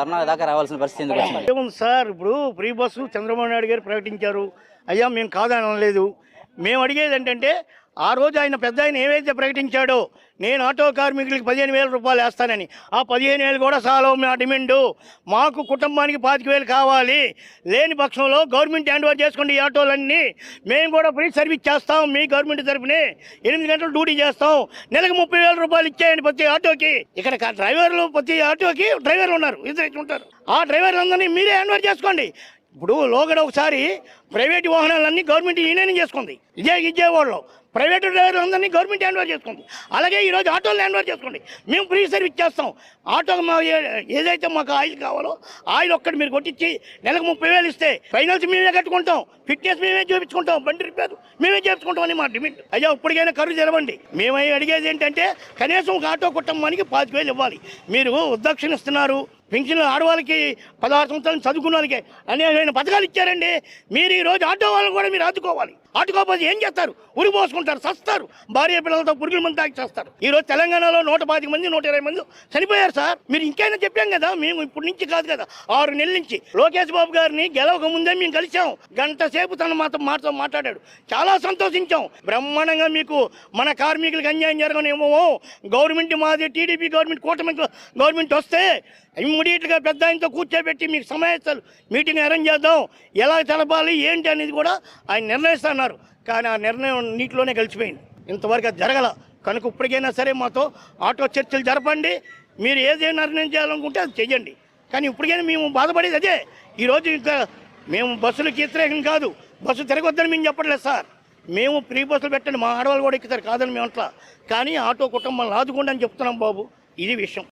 కర్ణాటక దాకా రావాల్సిన పరిస్థితి ఎందుకు వచ్చింది? ఏముంది సార్ ఇప్పుడు ఫ్రీ బస్సు చంద్రబాబు నాయుడు గారు ప్రకటించారు. అయ్యా మేము కాదనలేదు. మేము అడిగేది ఏంటంటే ఆ రోజు ఆయన పెద్ద ఆయన ఏవైతే ప్రకటించాడో నేను ఆటో కార్మికులకి పదిహేను వేల రూపాయలు వేస్తానని. ఆ పదిహేను వేలు కూడా చాలా మా డిమాండు. మాకు కుటుంబానికి పాతిక వేలు కావాలి. లేని పక్షంలో గవర్నమెంట్ హ్యాండ్ ఓవర్ చేసుకోండి ఈ ఆటోలన్నీ మేము కూడా ఫ్రీ సర్వీస్ చేస్తాం. మీ గవర్నమెంట్ తరఫునే ఎనిమిది గంటలు డ్యూటీ చేస్తాం. నెలకు ముప్పై వేల రూపాయలు ఇచ్చేయండి ప్రతి ఆటోకి. ఇక్కడ డ్రైవర్లు ప్రతి ఆటోకి డ్రైవర్లు ఉన్నారు. ఇద్దరు ఉంటారు ఆ డ్రైవర్లందరినీ మీరే హ్యాండ్ ఓవర్ చేసుకోండి. ఇప్పుడు లోగడ ఒకసారి ప్రైవేట్ వాహనాలన్నీ గవర్నమెంట్ యూనియన్ చేసుకుంది. ఇదే విజయవాడలో ప్రైవేట్ డ్రైవర్లందరినీ గవర్నమెంట్ హ్యాండ్ ఓవర్ చేసుకుంది. అలాగే ఈరోజు ఆటోలు హ్యాండ్ ఓవర్ చేసుకోండి మేము ఫ్రీ సర్వీస్ చేస్తాం. ఆటో మా ఏదైతే మాకు ఆయిల్ కావాలో ఆయిల్ ఒక్కటి మీరు కొట్టించి నెలకు ముప్పై వేలు ఇస్తే ఫైనల్స్ మేమే కట్టుకుంటాం. ఫిట్నెస్ మేమే చూపించుకుంటాం. బండి రిపేర్ మేమే చేపించుకుంటాం అని మా డిమాండ్. అయ్యా ఇప్పటికైనా కరువు తెరవండి మేము అడిగేది ఏంటంటే కనీసం ఒక ఆటో కుటుంబానికి పాతిక వేలు ఇవ్వాలి. మీరు ఉద్దక్షిణ ఇస్తున్నారు పెన్షన్ ఆడవాళ్ళకి పదహారు సంవత్సరాలు చదువుకున్న వాళ్ళకి అనేకమైన పథకాలు ఇచ్చారండి. మీరు ఈ రోజు ఆటో వాళ్ళని కూడా మీరు ఆదుకోవాలి. ఆదుకోకపోతే ఏం చేస్తారు? ఉరి పోసుకుంటారు సస్తారు. భార్య పిల్లలతో పురుగుల మంది తాకి చేస్తారు. ఈరోజు తెలంగాణలో నూట పాతిక మంది నూట ఇరవై మంది చనిపోయారు సార్. మీరు ఇంకైనా చెప్పాం కదా? మేము ఇప్పటి నుంచి కాదు కదా. ఆరు నెలల నుంచి. లోకేష్ బాబు గారిని గెలవక ముందే మేము కలిసాం గంట సేపు తను మాతో మాతో మాట్లాడాడు. చాలా సంతోషించాం. బ్రహ్మాండంగా మీకు మన కార్మికులకు అన్యాయం జరగనేమో. గవర్నమెంట్ మాది టీడీపీ గవర్నమెంట్ కూటమి గవర్నమెంట్ వస్తే ఇమ్మీడియట్గా పెద్ద ఆయనతో కూర్చోబెట్టి మీకు సమావేశాలు మీటింగ్ అరేంజ్ చేద్దాం. ఎలా తెలపాలి ఏంటి అనేది కూడా ఆయన నిర్ణయిస్తాను అన్నారు కానీ ఆ నిర్ణయం నీటిలోనే గెలిచిపోయింది. ఇంతవరకు అది జరగల. కనుక ఇప్పటికైనా సరే మాతో ఆటో చర్చలు జరపండి. మీరు ఏదైనా నిర్ణయం చేయాలనుకుంటే అది చెయ్యండి. కానీ ఇప్పటికైనా మేము బాధపడేది అదే. ఈరోజు ఇంకా మేము బస్సులకు వ్యతిరేకం కాదు. బస్సు తిరగొద్దని మేము చెప్పట్లేదు సార్. మేము ఫ్రీ బస్సులు పెట్టండి. మా ఆడవాళ్ళు కూడా ఎక్కుతారు. కాదని మేము అట్లా. కానీ ఆటో కుటుంబాలను ఆదుకోండి అని చెప్తున్నాం బాబు. ఇది విషయం.